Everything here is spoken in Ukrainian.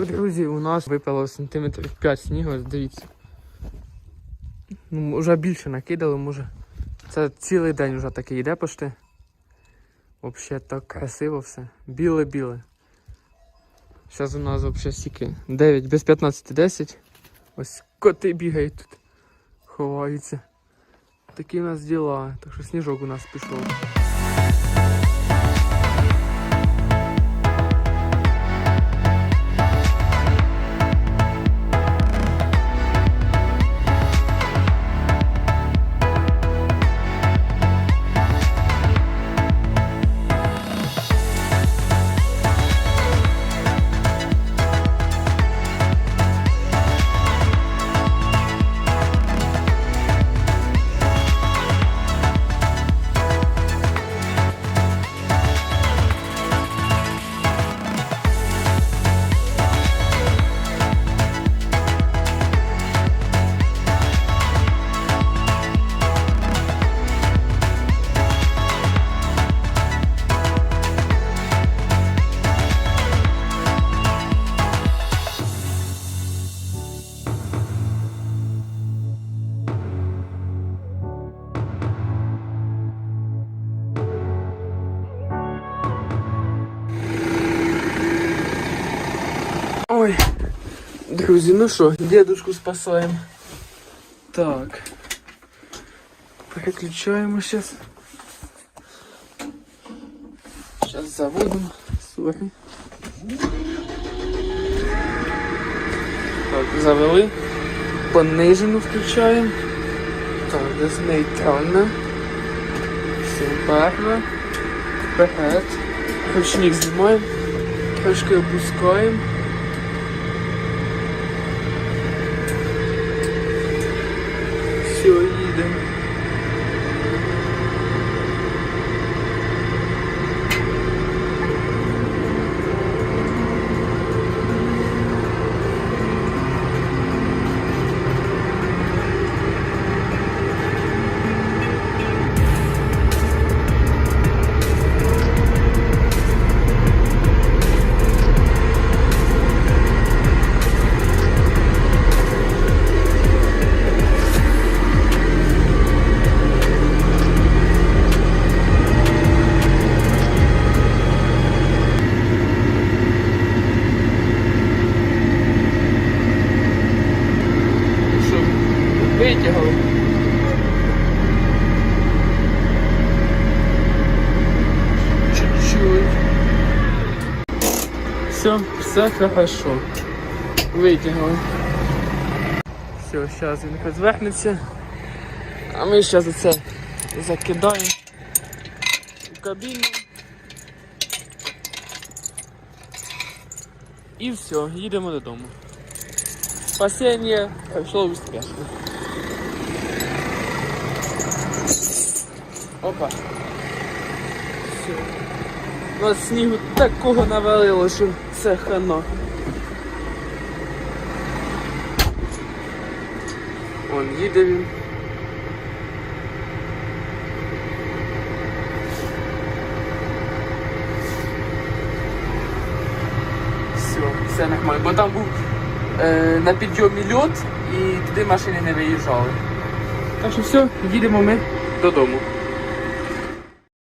так, друзі, у нас випало сантиметрів 5 снігу, дивіться. Ну, вже більше накидали, може. Це цілий день вже таке йде пошти. Взагалі так красиво все. Біле-біле. Зараз у нас взагалі стільки 9 без 15 10. Ось коти бігають тут. Ховаються. Такі у нас діла. Так що сніжок у нас пішов. Друзі, ну що, дедушку спасаємо. Так. Переключаємо зараз. Зараз заводимо. Сорі. Так, завели. Понижену включаємо. Так, десь нейтральна. Все, перва. Вперед. Ручник знімаємо. Трошки опускаємо. Все, Все, все хорошо. Витягав. Все, зараз він розвернеться. А ми зараз це закидаємо у кабіну. І все, їдемо додому. Спасение пройшло успешно. Опа. Все. У нас снігу такого навалило, що це хана. Он їде він. Все, все нормально. Бо там був е, на підйомі льот і туди машини не виїжджали. Так що все, їдемо ми додому.